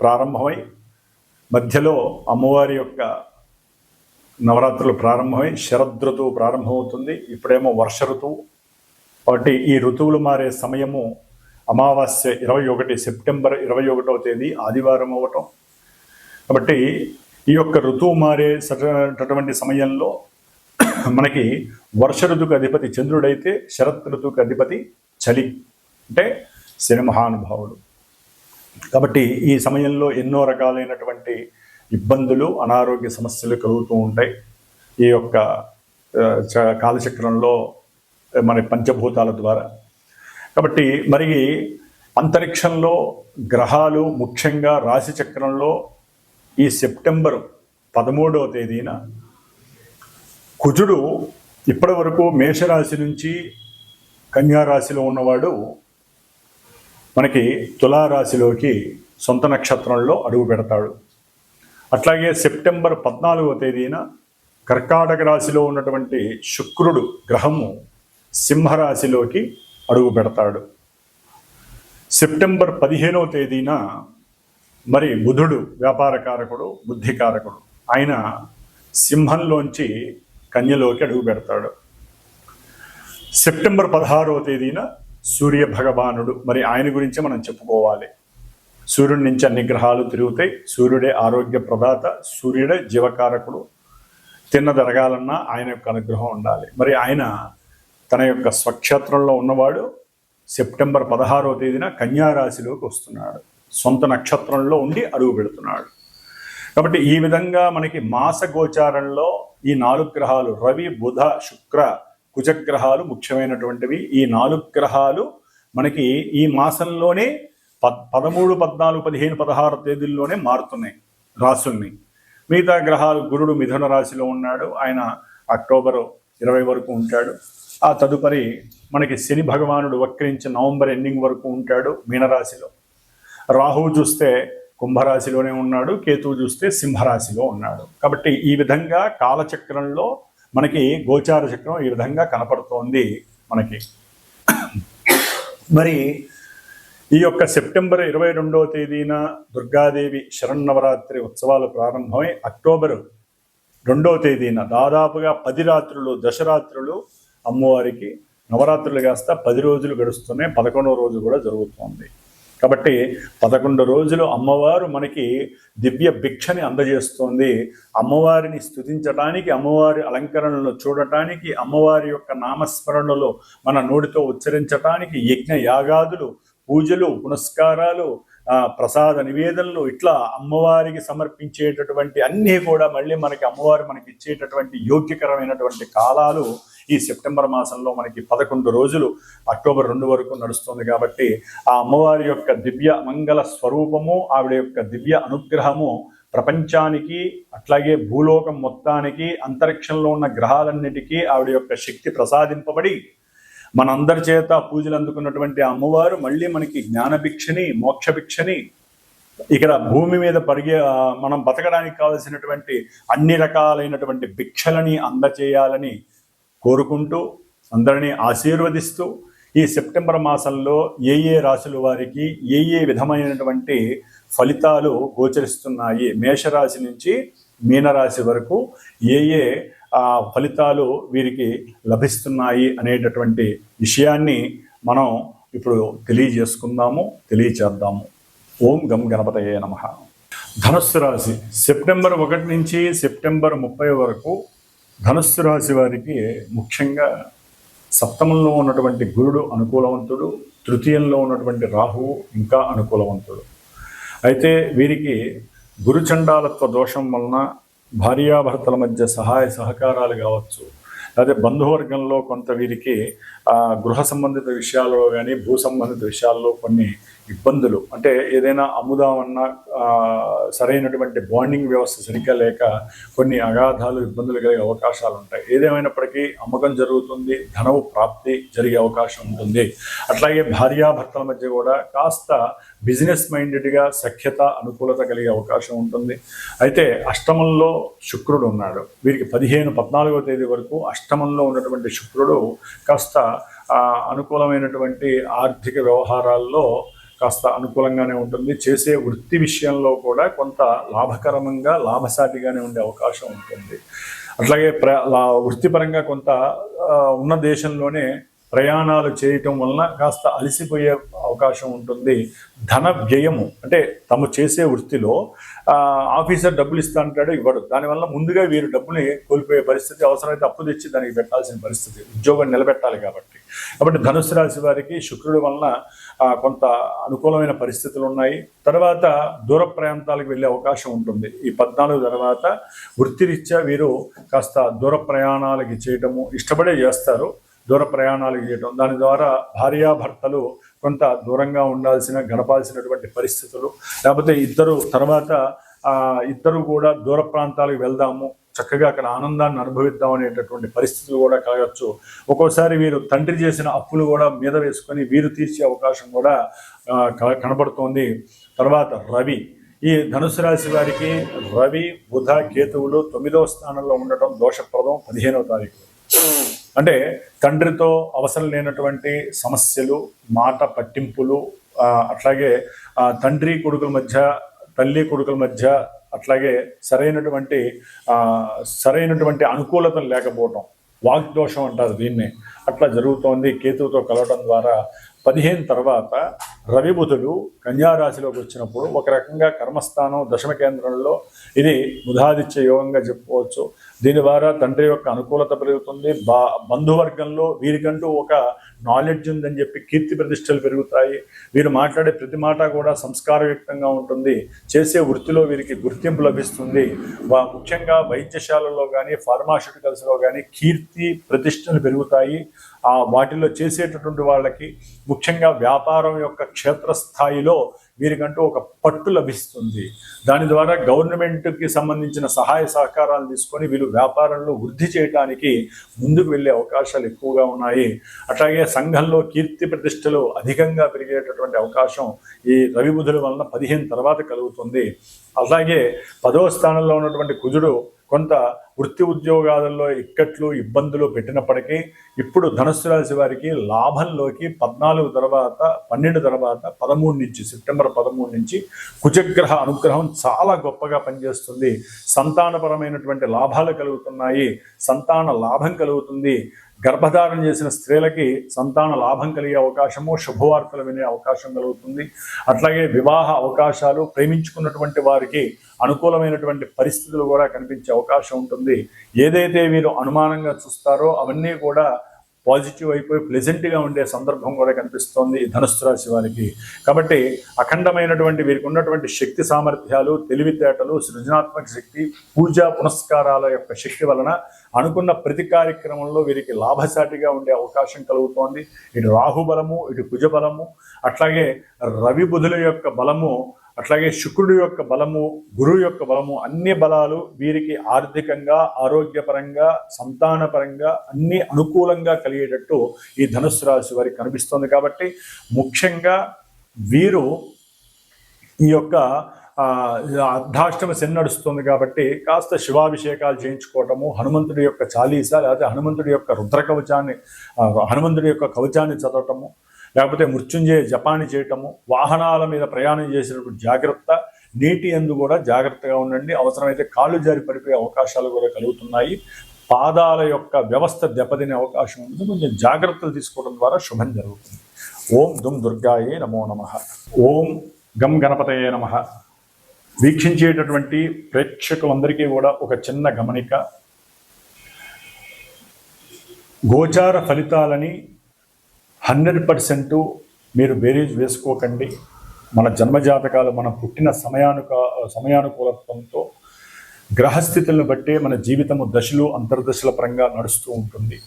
ప్రారంభమై మధ్యలో అమ్మవారి యొక్క నవరాత్రులు ప్రారంభమై శరదృతువు ప్రారంభమవుతుంది. ఇప్పుడేమో వర్ష ఋతువు. కాబట్టి ఈ ఋతువులు మారే సమయము అమావాస్య ఇరవై ఒకటి సెప్టెంబర్ ఇరవై ఒకటవ తేదీ ఆదివారం అవ్వటం కాబట్టి ఈ యొక్క ఋతువు మారే సరైనటువంటి సమయంలో మనకి వర్ష ఋతువుకి అధిపతి చంద్రుడైతే శరత్ ఋతువుకి అధిపతి చలి అంటే శని మహానుభావుడు. కాబట్టి ఈ సమయంలో ఎన్నో రకాలైనటువంటి ఇబ్బందులు అనారోగ్య సమస్యలు కలుగుతూ ఉంటాయి. ఈ యొక్క చ- కాలచక్రంలో మన పంచభూతాల ద్వారా. కాబట్టి మరి అంతరిక్షంలో గ్రహాలు ముఖ్యంగా రాశి చక్రంలో ఈ సెప్టెంబర్ పదమూడవ తేదీన కుజుడు ఇప్పటి వరకు మేషరాశి నుంచి కన్యారాశిలో ఉన్నవాడు మనకి తులారాశిలోకి సొంత నక్షత్రంలో అడుగు పెడతాడు. అట్లాగే సెప్టెంబర్ పద్నాలుగవ తేదీన కర్కాటక రాశిలో ఉన్నటువంటి శుక్రుడు గ్రహము సింహరాశిలోకి అడుగు పెడతాడు. సెప్టెంబర్ పదిహేనవ తేదీన మరి బుధుడు వ్యాపారకారకుడు బుద్ధికారకుడు ఆయన సింహంలోంచి కన్యలోకి అడుగు పెడతాడు. సెప్టెంబర్ పదహారవ తేదీన సూర్య భగవానుడు. మరి ఆయన గురించి మనం చెప్పుకోవాలి. సూర్యుడి నుంచి అన్ని గ్రహాలు తిరుగుతాయి. సూర్యుడే ఆరోగ్య ప్రదాత సూర్యుడే జీవకారకుడు. తిన్నదరగాలన్నా ఆయన యొక్క అనుగ్రహం ఉండాలి. మరి ఆయన తన యొక్క స్వక్షేత్రంలో ఉన్నవాడు సెప్టెంబర్ పదహారవ తేదీన కన్యారాశిలోకి వస్తున్నాడు. సొంత నక్షత్రంలో ఉండి అడుగు పెడుతున్నాడు. కాబట్టి ఈ విధంగా మనకి మాస గోచారంలో ఈ నాలుగు గ్రహాలు రవి బుధ శుక్ర కుజగ్రహాలు ముఖ్యమైనటువంటివి. ఈ నాలుగు గ్రహాలు మనకి ఈ మాసంలోనే పద్ పదమూడు పద్నాలుగు పదిహేను పదహారు తేదీల్లోనే మారుతున్నాయి రాసుల్ని. మిగతా గ్రహాలు గురుడు మిథున రాశిలో ఉన్నాడు. ఆయన అక్టోబర్ ఇరవై వరకు ఉంటాడు. ఆ తదుపరి మనకి శని భగవానుడు వక్రించి నవంబర్ ఎండింగ్ వరకు ఉంటాడు మీనరాశిలో. రాహువు చూస్తే కుంభరాశిలోనే ఉన్నాడు. కేతువు చూస్తే సింహరాశిలో ఉన్నాడు. కాబట్టి ఈ విధంగా కాలచక్రంలో మనకి గోచార చక్రం ఈ విధంగా కనపడుతోంది మనకి. మరి ఈ యొక్క సెప్టెంబర్ ఇరవై రెండవ తేదీన దుర్గాదేవి శరన్నవరాత్రి ఉత్సవాలు ప్రారంభమై అక్టోబర్ రెండవ తేదీన దాదాపుగా పది రాత్రులు దశరాత్రులు అమ్మవారికి నవరాత్రులు కాస్త పది రోజులు గడుస్తున్నాయి. పదకొండవ రోజు కూడా జరుగుతోంది. కాబట్టి పదకొండు రోజులు అమ్మవారు మనకి దివ్య భిక్షని అందజేస్తోంది. అమ్మవారిని స్తుతించటానికి అమ్మవారి అలంకరణలు చూడటానికి అమ్మవారి యొక్క నామస్మరణలో మన నోటితో ఉచ్చరించటానికి యజ్ఞ యాగాదులు పూజలు పునస్కారాలు ప్రసాద నివేదనలు ఇట్లా అమ్మవారికి సమర్పించేటటువంటి అన్నీ కూడా మళ్ళీ మనకి అమ్మవారు మనకి ఇచ్చేటటువంటి యోగ్యకరమైనటువంటి కాలాలు ఈ సెప్టెంబర్ మాసంలో మనకి పదకొండు రోజులు అక్టోబర్ రెండు వరకు నడుస్తుంది కాబట్టి ఆ అమ్మవారి యొక్క దివ్య మంగళ స్వరూపము ఆవిడ యొక్క దివ్య అనుగ్రహము ప్రపంచానికి అట్లాగే భూలోకం మొత్తానికి అంతరిక్షంలో ఉన్న గ్రహాలన్నిటికీ ఆవిడ యొక్క శక్తి ప్రసాదింపబడి మనందరి చేత పూజలు అందుకున్నటువంటి ఆ అమ్మవారు మళ్ళీ మనకి జ్ఞానభిక్షని మోక్షభిక్షని ఇక్కడ భూమి మీద పరిగే మనం బతకడానికి కావలసినటువంటి అన్ని రకాలైనటువంటి భిక్షలని అందచేయాలని కోరుకుంటూ అందరినీ ఆశీర్వదిస్తూ ఈ సెప్టెంబర్ మాసంలో ఏ ఏ రాశుల వారికి ఏ ఏ విధమైనటువంటి ఫలితాలు గోచరిస్తున్నాయి మేషరాశి నుంచి మీనరాశి వరకు ఏ ఏ ఫలితాలు వీరికి లభిస్తున్నాయి అనేటటువంటి విషయాన్ని మనం ఇప్పుడు తెలియజేసుకుందాము తెలియచేద్దాము. ఓం గం గణపతయే నమ. ధనుస్సు రాశి సెప్టెంబర్ ఒకటి నుంచి సెప్టెంబర్ ముప్పై వరకు ధనుస్సు రాశి వారికి ముఖ్యంగా సప్తమంలో ఉన్నటువంటి గురుడు అనుకూలవంతుడు తృతీయంలో ఉన్నటువంటి రాహువు ఇంకా అనుకూలవంతుడు. అయితే వీరికి గురుచండాలత్వ దోషం వలన భార్యాభర్తల మధ్య సహాయ సహకారాలు కావచ్చు. అదే బంధువర్గంలో కొంత వీరికి గృహ సంబంధిత విషయాల్లో కానీ భూ సంబంధిత విషయాల్లో కొన్ని ఇబ్బందులు. అంటే ఏదైనా అమ్ముదామన్నా సరైనటువంటి బాండింగ్ వ్యవస్థ సరిగ్గా లేక కొన్ని అగాధాలు ఇబ్బందులు కలిగే అవకాశాలు ఉంటాయి. ఏదేమైనప్పటికీ అమ్మకం జరుగుతుంది ధనవు ప్రాప్తి జరిగే అవకాశం ఉంటుంది. అట్లాగే భార్యాభర్తల మధ్య కూడా కాస్త బిజినెస్ మైండెడ్గా సఖ్యత అనుకూలత కలిగే అవకాశం ఉంటుంది. అయితే అష్టమంలో శుక్రుడు ఉన్నాడు. వీరికి పదిహేను పద్నాలుగో తేదీ వరకు అష్టమంలో ఉన్నటువంటి శుక్రుడు కాస్త అనుకూలమైనటువంటి ఆర్థిక వ్యవహారాల్లో కాస్త అనుకూలంగానే ఉంటుంది. చేసే వృత్తి విషయంలో కూడా కొంత లాభకరంగా లాభసాటిగానే ఉండే అవకాశం ఉంటుంది. అట్లాగే ప్ర లా- వృత్తిపరంగా కొంత ఉన్న దేశంలోనే ప్రయాణాలు చేయటం వలన కాస్త అలసిపోయే అవకాశం ఉంటుంది. ధన వ్యయము అంటే తము చేసే వృత్తిలో ఆఫీసర్ డబ్బులు ఇస్తా అంటాడు ఇవ్వడు. దానివల్ల ముందుగా వీరు డబ్బుని కోల్పోయే పరిస్థితి అవసరమైతే అప్పు తెచ్చి దానికి పెట్టాల్సిన పరిస్థితి ఉద్యోగం నిలబెట్టాలి కాబట్టి. కాబట్టి ధనుసు రాశి వారికి శుక్రుడి వలన కొంత అనుకూలమైన పరిస్థితులు ఉన్నాయి. తర్వాత దూర ప్రాంతాలకు వెళ్ళే అవకాశం ఉంటుంది. ఈ పద్నాలుగు తర్వాత వృత్తిరీత్యా వీరు కాస్త దూర ప్రయాణాలకి చేయటము ఇష్టపడే చేస్తారు. దూర ప్రయాణాలు చేయటం. దాని ద్వారా భార్యాభర్తలు కొంత దూరంగా ఉండాల్సిన గడపాల్సినటువంటి పరిస్థితులు. లేకపోతే ఇద్దరు తర్వాత ఇద్దరు కూడా దూర ప్రాంతాలకు వెళ్దాము. చక్కగా అక్కడ ఆనందాన్ని అనుభవిద్దాం అనేటటువంటి పరిస్థితులు కూడా కలగచ్చు. ఒక్కోసారి వీరు తండ్రి చేసిన అప్పులు కూడా మీద వేసుకొని వీరు తీర్చే అవకాశం కూడా క- కనబడుతోంది. తర్వాత రవి. ఈ ధనుసు రాశి వారికి రవి బుధ కేతువులు తొమ్మిదవ స్థానంలో ఉండటం దోషప్రదం పదిహేనవ తారీఖు. అంటే తండ్రితో అవసరం లేనటువంటి సమస్యలు మాట పట్టింపులు అట్లాగే తండ్రి కొడుకుల మధ్య తల్లి కొడుకుల మధ్య అట్లాగే సరైనటువంటి సరైనటువంటి అనుకూలతలు లేకపోవటం వాగ్దోషం అంటారు దీన్ని. అట్లా జరుగుతోంది. కేతువుతో కలవటం ద్వారా పదిహేను తర్వాత రవిబుధుడు కన్యారాశిలోకి వచ్చినప్పుడు ఒక రకంగా కర్మస్థానం దశమ కేంద్రంలో ఇది ముధాదిత్య యోగంగా చెప్పుకోవచ్చు. దీని ద్వారా తండ్రి యొక్క అనుకూలత పెరుగుతుంది. బా బంధువర్గంలో వీరికంటూ ఒక నాలెడ్జ్ ఉందని చెప్పి కీర్తి ప్రతిష్టలు పెరుగుతాయి. వీరు మాట్లాడే ప్రతి మాట కూడా సంస్కారయుక్తంగా ఉంటుంది. చేసే వృత్తిలో వీరికి గుర్తింపు లభిస్తుంది. ముఖ్యంగా వైద్యశాలలో కానీ ఫార్మాస్యూటికల్స్లో కానీ కీర్తి ప్రతిష్టలు పెరుగుతాయి. ఆ వాటిలో చేసేటటువంటి వాళ్ళకి ముఖ్యంగా వ్యాపారం యొక్క క్షేత్రస్థాయిలో వీరికంటూ ఒక పట్టు లభిస్తుంది. దాని ద్వారా గవర్నమెంట్కి సంబంధించిన సహాయ సహకారాలు తీసుకొని వీళ్ళు వ్యాపారంలో వృద్ధి చేయడానికి ముందుకు వెళ్ళే అవకాశాలు ఎక్కువగా ఉన్నాయి. అట్లాగే సంఘంలో కీర్తి ప్రతిష్టలు అధికంగా పెరిగేటటువంటి అవకాశం ఈ రవి బుధుల వలన పదిహేను తర్వాత కలుగుతుంది. అలాగే పదవ స్థానంలో ఉన్నటువంటి కుజుడు కొంత వృత్తి ఉద్యోగాలలో ఇక్కట్లు ఇబ్బందులు పెట్టినప్పటికీ ఇప్పుడు ధనుస్సు రాశి వారికి లాభంలోకి పద్నాలుగు తర్వాత పన్నెండు తర్వాత పదమూడు నుంచి సెప్టెంబర్ పదమూడు నుంచి కుజగ్రహ అనుగ్రహం చాలా గొప్పగా పనిచేస్తుంది. సంతానపరమైనటువంటి లాభాలు కలుగుతున్నాయి. సంతాన లాభం కలుగుతుంది. గర్భధారణ చేసిన స్త్రీలకి సంతాన లాభం కలిగే అవకాశము శుభవార్తలు వినే అవకాశం కలుగుతుంది. అట్లాగే వివాహ అవకాశాలు ప్రేమించుకున్నటువంటి వారికి అనుకూలమైనటువంటి పరిస్థితులు కూడా కనిపించే అవకాశం ఉంటుంది. ఏదైతే వీరు అనుమానంగా చూస్తారో అవన్నీ కూడా పాజిటివ్ అయిపోయి ప్లెజెంట్గా ఉండే సందర్భం కూడా కనిపిస్తోంది ఈ ధనుస్సు రాశి వారికి. కాబట్టి అఖండమైనటువంటి వీరికి ఉన్నటువంటి శక్తి సామర్థ్యాలు తెలివితేటలు సృజనాత్మక శక్తి పూజా పునస్కారాల యొక్క శక్తి వలన అనుకున్న ప్రతి కార్యక్రమంలో వీరికి లాభసాటిగా ఉండే అవకాశం కలుగుతోంది. ఇటు రాహుబలము ఇటు కుజబలము అట్లాగే రవి బుధుల యొక్క బలము అట్లాగే శుక్రుడు యొక్క బలము గురువు యొక్క బలము అన్ని బలాలు వీరికి ఆర్థికంగా ఆరోగ్యపరంగా సంతానపరంగా అన్ని అనుకూలంగా కలిగేటట్టు ఈ ధనుస్సు రాశి వారికి కనిపిస్తుంది కాబట్టి ముఖ్యంగా వీరు ఈ యొక్క అర్ధాష్టమ శని నడుస్తుంది కాబట్టి కాస్త శివాభిషేకాలు చేయించుకోవటము హనుమంతుడి యొక్క చాలీస లేకపోతే హనుమంతుడి యొక్క రుద్ర కవచాన్ని హనుమంతుడి యొక్క కవచాన్ని చదవటము లేకపోతే మృత్యుంజయ జపాన్ని చేయటము వాహనాల మీద ప్రయాణం చేసినప్పుడు జాగ్రత్త నీటి ఎందు కూడా జాగ్రత్తగా ఉండండి. అవసరమైతే కాళ్ళు జారి పడిపోయే అవకాశాలు కూడా కలుగుతున్నాయి. పాదాల యొక్క వ్యవస్థ దెబ్బతినే అవకాశం ఉంది. కొంచెం జాగ్రత్తలు తీసుకోవడం ద్వారా శుభం జరుగుతుంది. ఓం దుమ్ దుర్గాయే నమో నమ. ఓం గం గణపతయే నమ. వీక్షించేటటువంటి ప్రేక్షకులందరికీ కూడా ఒక చిన్న గమనిక. గోచార ఫలితాలని హండ్రెడ్ పర్సెంట్ మీరు బేరీజ్ వేసుకోకండి. మన జన్మజాతకాలు మనం పుట్టిన సమయానుక సమయానుకూలత్వంతో గ్రహస్థితులను బట్టే మన జీవితము దశలు అంతర్దశల పరంగా నడుస్తూ ఉంటుంది.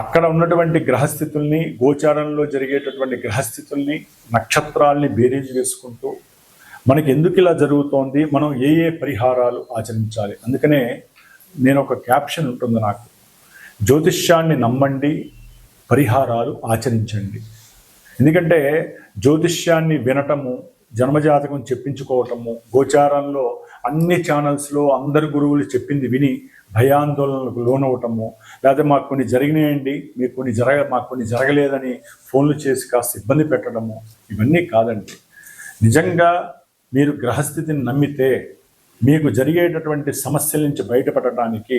అక్కడ ఉన్నటువంటి గ్రహస్థితుల్ని గోచారంలో జరిగేటటువంటి గ్రహస్థితుల్ని నక్షత్రాల్ని బేరీజ్ వేసుకుంటూ మనకి ఎందుకు ఇలా జరుగుతోంది మనం ఏ ఏ పరిహారాలు ఆచరించాలి? అందుకనే నేను ఒక క్యాప్షన్ ఉంటుంది నాకు. జ్యోతిష్యాన్ని నమ్మండి పరిహారాలు ఆచరించండి. ఎందుకంటే జ్యోతిష్యాన్ని వినటము జన్మజాతకం చెప్పించుకోవటము గోచారంలో అన్ని ఛానల్స్లో అందరు గురువులు చెప్పింది విని భయాందోళనలకు లోనవటము లేకపోతే మాకు కొన్ని జరిగినాయండి మీకు కొన్ని జరగ మాకు కొన్ని జరగలేదని ఫోన్లు చేసి కాస్త ఇబ్బంది పెట్టడము ఇవన్నీ కాదండి. నిజంగా మీరు గ్రహస్థితిని నమ్మితే మీకు జరిగేటటువంటి సమస్యల నుంచి బయటపడటానికి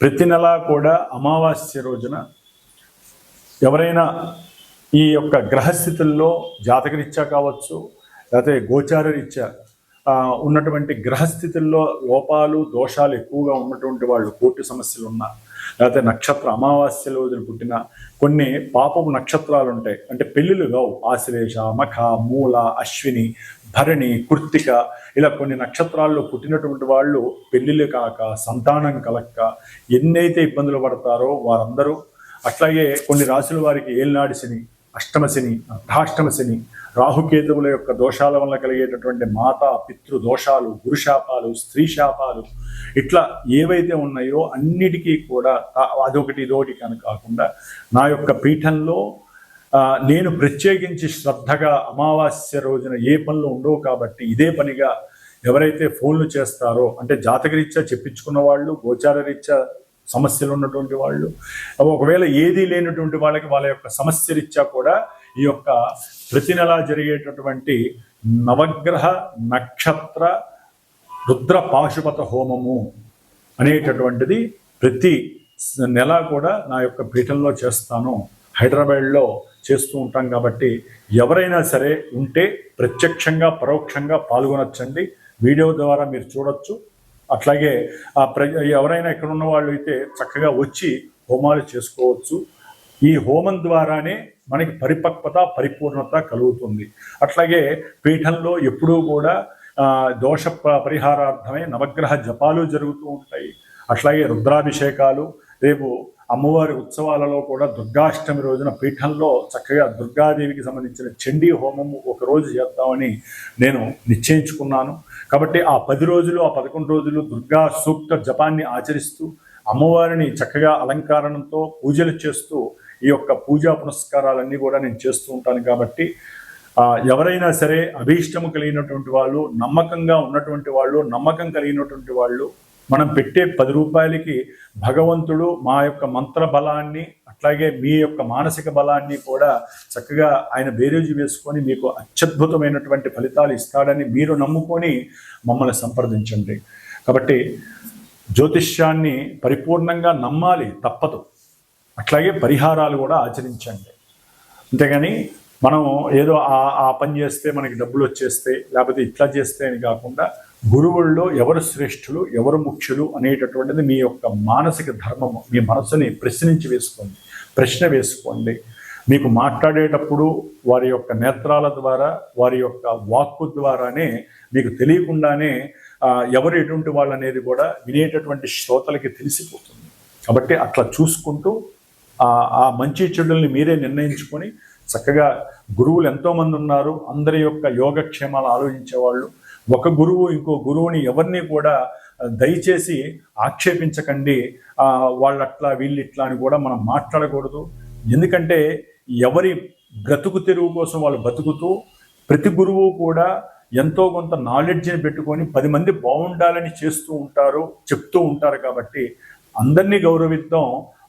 ప్రతి నెలా కూడా అమావాస్య రోజున ఎవరైనా ఈ యొక్క గ్రహస్థితుల్లో జాతకరీత్యా కావచ్చు లేకపోతే గోచార రీత్యా ఉన్నటువంటి గ్రహస్థితుల్లో లోపాలు దోషాలు ఎక్కువగా ఉన్నటువంటి వాళ్ళు కోర్టు సమస్యలు ఉన్నా లేకపోతే నక్షత్ర అమావాస్య రోజున పుట్టిన కొన్ని పాపపు నక్షత్రాలు ఉంటాయి. అంటే పెళ్ళిళ్ళు కావు. ఆశ్లేష మఖ మూల అశ్విని భరణి కృత్తిక ఇలా కొన్ని నక్షత్రాల్లో పుట్టినటువంటి వాళ్ళు పెళ్ళిళ్ళు కాక సంతానం కలక్క ఎన్నైతే ఇబ్బందులు పడతారో వారందరూ అట్లాగే కొన్ని రాసుల వారికి ఏలినాడి శని అష్టమ శని అర్ధాష్టమ శని రాహుకేతువుల యొక్క దోషాల వల్ల కలిగేటటువంటి మాతా పితృ దోషాలు గురుశాపాలు స్త్రీ శాపాలు ఇట్లా ఏవైతే ఉన్నాయో అన్నిటికీ కూడా అదొకటి ఇదొకటి అని కాకుండా నా యొక్క పీఠంలో నేను ప్రత్యేకించి శ్రద్ధగా అమావాస్య రోజున ఏ పనులు ఉండవు కాబట్టి ఇదే పనిగా ఎవరైతే ఫోన్లు చేస్తారో అంటే జాతకరీత్యా చెప్పించుకున్న వాళ్ళు గోచార రీత్యా సమస్యలు ఉన్నటువంటి వాళ్ళు ఒకవేళ ఏదీ లేనటువంటి వాళ్ళకి వాళ్ళ యొక్క సమస్య రీత్యా కూడా ఈ యొక్క ప్రతి నెల జరిగేటటువంటి నవగ్రహ నక్షత్ర రుద్ర పాశుపత హోమము అనేటటువంటిది ప్రతి నెల కూడా నా యొక్క పీఠంలో చేస్తాను. హైదరాబాద్లో చేస్తూ ఉంటాం కాబట్టి ఎవరైనా సరే ఉంటే ప్రత్యక్షంగా పరోక్షంగా పాల్గొనొచ్చండి. వీడియో ద్వారా మీరు చూడొచ్చు. అట్లాగే ఆ ప్ర ఎవరైనా ఇక్కడ ఉన్న వాళ్ళు అయితే చక్కగా వచ్చి హోమాలు చేసుకోవచ్చు. ఈ హోమం ద్వారానే మనకి పరిపక్వత పరిపూర్ణత కలుగుతుంది. అట్లాగే పీఠంలో ఎప్పుడూ కూడా దోష పరిహారార్థమే నవగ్రహ జపాలు జరుగుతూ ఉంటాయి. అట్లాగే రుద్రాభిషేకాలు రేపు అమ్మవారి ఉత్సవాలలో కూడా దుర్గాష్టమి రోజున పీఠంలో చక్కగా దుర్గాదేవికి సంబంధించిన చండీ హోమము ఒక రోజు చేద్దామని నేను నిశ్చయించుకున్నాను. కాబట్టి ఆ పది రోజులు ఆ పదకొండు రోజులు దుర్గా సూక్త జపాన్ని ఆచరిస్తూ అమ్మవారిని చక్కగా అలంకారణంతో పూజలు చేస్తూ ఈ యొక్క పూజా పునస్కారాలన్నీ కూడా నేను చేస్తూ ఉంటాను కాబట్టి ఎవరైనా సరే అభీష్టము కలిగినటువంటి వాళ్ళు నమ్మకంగా ఉన్నటువంటి వాళ్ళు నమ్మకం కలిగినటువంటి వాళ్ళు మనం పెట్టే పది రూపాయలకి భగవంతుడు మా యొక్క మంత్ర బలాన్ని అట్లాగే మీ యొక్క మానసిక బలాన్ని కూడా చక్కగా ఆయన బేరేజు వేసుకొని మీకు అత్యద్భుతమైనటువంటి ఫలితాలు ఇస్తాడని మీరు నమ్ముకొని మమ్మల్ని సంప్రదించండి. కాబట్టి జ్యోతిష్యాన్ని పరిపూర్ణంగా నమ్మాలి తప్పదు. అట్లాగే పరిహారాలు కూడా ఆచరించండి. అంతేగాని మనం ఏదో ఆ ఆ పని చేస్తే మనకి డబ్బులు వచ్చేస్తే లేకపోతే ఇట్లా చేస్తే అని కాకుండా గురువుల్లో ఎవరు శ్రేష్ఠులు ఎవరు ముఖ్యులు అనేటటువంటిది మీ యొక్క మానసిక ధర్మము మీ మనసుని ప్రశ్నించి వేసుకోండి ప్రశ్న వేసుకోండి. మీకు మాట్లాడేటప్పుడు వారి యొక్క నేత్రాల ద్వారా వారి యొక్క వాక్కు ద్వారానే మీకు తెలియకుండానే ఎవరు ఎటువంటి వాళ్ళు అనేది కూడా వినేటటువంటి శ్రోతలకి తెలిసిపోతుంది. కాబట్టి అట్లా చూసుకుంటూ ఆ ఆ మంచి చెడుల్ని మీరే నిర్ణయించుకొని చక్కగా గురువులు ఎంతోమంది ఉన్నారు. అందరి యొక్క యోగక్షేమాలు ఆలోచించే వాళ్ళు ఒక గురువు ఇంకో గురువుని ఎవరిని కూడా దయచేసి ఆక్షేపించకండి. వాళ్ళు అట్లా వీళ్ళు ఇట్లా అని కూడా మనం మాట్లాడకూడదు. ఎందుకంటే ఎవరి బ్రతుకు తెరువు కోసం వాళ్ళు బతుకుతూ ప్రతి గురువు కూడా ఎంతో కొంత నాలెడ్జ్ని పెట్టుకొని పది మంది బాగుండాలని చేస్తూ ఉంటారు చెప్తూ ఉంటారు కాబట్టి అందరినీ గౌరవిద్దాం.